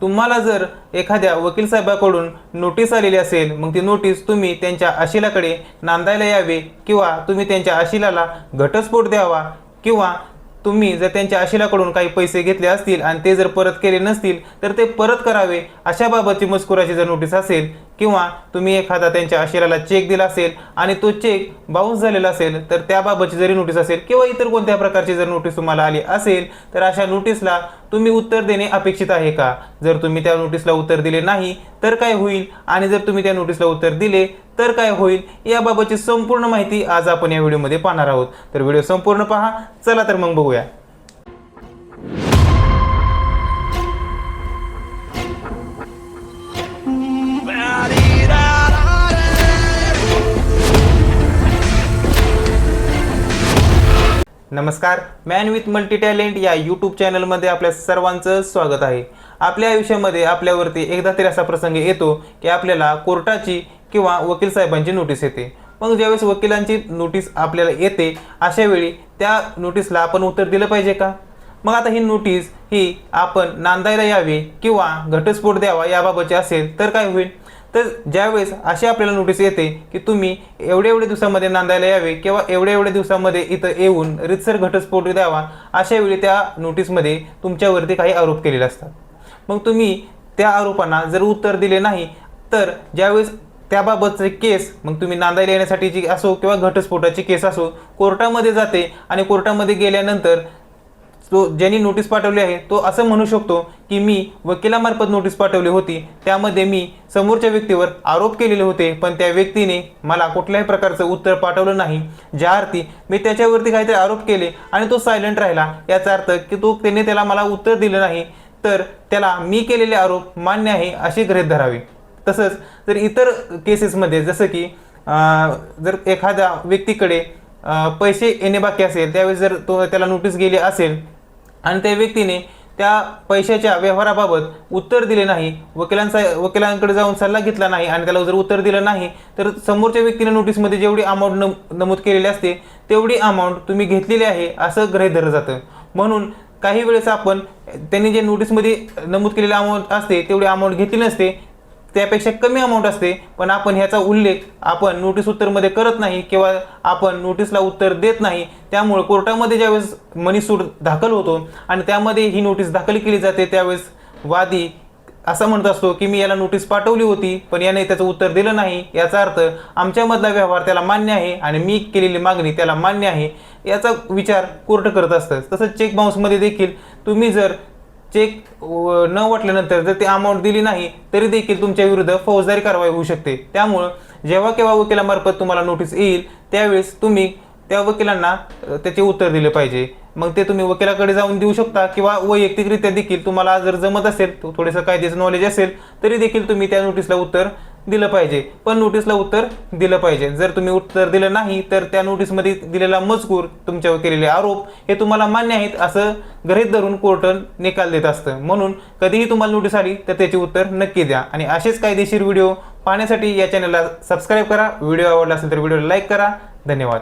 तुम्हाला जर एखाद्या वकील साहेबाकडून नोटीस आलेली असेल मग ती नोटीस तुम्ही त्यांच्या आशिलाकडे नांदायला यावे किंवा तुम्ही त्यांच्या आशिलाला घटस्फोट द्यावा किंवा तुम्ही जर त्यांच्या आशिलाकडून काही पैसे घेतले असतील आणि ते जर परत केले नसतील तर ते परत करावे अशा बाबतची मजकुराची जर नोटीस असेल किंवा तुम्ही एखादा त्यांच्या आशिराला चेक दिला असेल आणि तो चेक बाउन्स झालेला असेल तर त्याबाबतची जरी नोटीस असेल किंवा इतर कोणत्या प्रकारची जर नोटीस तुम्हाला आली असेल तर अशा नोटीसला तुम्ही उत्तर देणे अपेक्षित आहे का? जर तुम्ही त्या नोटीसला उत्तर दिले नाही तर काय होईल? आणि जर तुम्ही त्या नोटीसला उत्तर दिले तर काय होईल? याबाबतची संपूर्ण माहिती आज आपण या व्हिडिओमध्ये पाहणार आहोत. तर व्हिडिओ संपूर्ण पहा चला तर मग बघूया. नमस्कार मॅन विथ मल्टी टॅलेंट या यूट्यूब चॅनलमध्ये आपल्या सर्वांचं स्वागत आहे. आपल्या आयुष्यामध्ये आपल्यावरती एकदा तरी असा प्रसंग येतो की आपल्याला कोर्टाची किंवा वकील साहेबांची नोटीस येते. मग ज्यावेळेस वकिलांची नोटीस आपल्याला येते अशा वेळी त्या नोटीसला आपण उत्तर दिलं पाहिजे का? मग आता ही नोटीस ही आपण नांदायला यावी किंवा घटस्फोट द्यावा याबाबतची असेल तर काय होईल? तर ज्यावेळेस अशी आपल्याला नोटीस येते की तुम्ही एवढ्या एवढ्या दिवसामध्ये नांदायला यावे किंवा एवढ्या एवढ्या दिवसामध्ये इथं येऊन रितसर घटस्फोट द्यावा अशा वेळी त्या नोटीसमध्ये तुमच्यावरती काही आरोप केलेले असतात. मग तुम्ही त्या आरोपांना जर उत्तर दिले नाही तर ज्यावेळेस त्याबाबतचे केस मग तुम्ही नांदायला येण्यासाठीची असो किंवा घटस्फोटाची केस असो कोर्टामध्ये जाते आणि कोर्टामध्ये गेल्यानंतर तो ज्यांनी नोटीस पाठवली आहे तो असं म्हणू शकतो की मी वकिलामार्फत नोटीस पाठवली होती. त्यामध्ये मी समोरच्या व्यक्तीवर आरोप केलेले होते पण त्या व्यक्तीने मला कुठल्याही प्रकारचं उत्तर पाठवलं नाही. ज्या अर्थी मी त्याच्यावरती काहीतरी आरोप केले आणि तो सायलेंट राहिला. याचा अर्थ की तो त्याने त्याला मला उत्तर दिलं नाही तर त्याला मी केलेले आरोप मान्य आहे अशी गृहीत धरावे. तसंच जर इतर केसेसमध्ये जसं की जर एखाद्या व्यक्तीकडे पैसे येणे बाकी असेल त्यावेळेस जर तो त्याला नोटीस गेली असेल आणि त्या व्यक्तीने त्या पैशाच्या व्यवहाराबाबत उत्तर दिले नाही वकिलांचा वकिलांकडे जाऊन सल्ला घेतला नाही आणि त्याला जर उत्तर दिलं नाही तर समोरच्या व्यक्तीने नोटीसमध्ये जेवढी अमाऊंट नम नमूद केलेली असते तेवढी अमाऊंट तुम्ही घेतलेली आहे असं गृहीत धरलं जातं. म्हणून काही वेळेस आपण त्यांनी जे नोटीसमध्ये नमूद केलेली अमाऊंट असते तेवढी अमाऊंट घेतली नसते त्यापेक्षा कमी अमाऊंट असते. पण आपण ह्याचा उल्लेख आपण नोटीस उत्तरमध्ये करत नाही किंवा आपण नोटीसला उत्तर देत नाही त्यामुळे कोर्टामध्ये ज्यावेळेस मनीसूट दाखल होतो आणि त्यामध्ये ही नोटीस दाखल केली जाते त्यावेळेस वादी असं म्हणत असतो की मी याला नोटीस पाठवली होती पण याने त्याचं उत्तर दिलं नाही. याचा अर्थ आमच्यामधला व्यवहार त्याला मान्य आहे आणि मी केलेली मागणी त्याला मान्य आहे. याचा विचार कोर्ट करत असतं तसंच चेक बाउन्समध्ये देखील तुम्ही जर चेक व- न वाटल्यानंतर जर ती अमाऊंट दिली नाही तरी देखील तुमच्या विरुद्ध फौजदारी कारवाई होऊ शकते. त्यामुळं जेव्हा केव्हा वकिलामार्फत तुम्हाला नोटीस येईल त्यावेळेस तुम्ही त्या वकिलांना त्याचे उत्तर दिले पाहिजे. मग ते तुम्ही वकिलाकडे जाऊन देऊ शकता किंवा वैयक्तिकरित्या देखील तुम्हाला जर जमत असेल थोडंसं कायद्याचं नॉलेज असेल तरी देखील तुम्ही त्या नोटीसला उत्तर दिलं पाहिजे. पण नोटीसला उत्तर दिलं पाहिजे. जर तुम्ही उत्तर दिलं नाही तर त्या नोटीसमध्ये दिलेला मजकूर तुमच्यावर केलेले आरोप हे तुम्हाला मान्य आहेत असं गृहित धरून कोर्टन निकाल देत असतं. म्हणून कधीही तुम्हाला नोटीस आली तर त्याचे उत्तर नक्की द्या. आणि असेच कायदेशीर व्हिडिओ पाहण्यासाठी या चॅनलला सबस्क्राईब करा. व्हिडिओ आवडला असेल तर व्हिडिओला लाईक करा. धन्यवाद.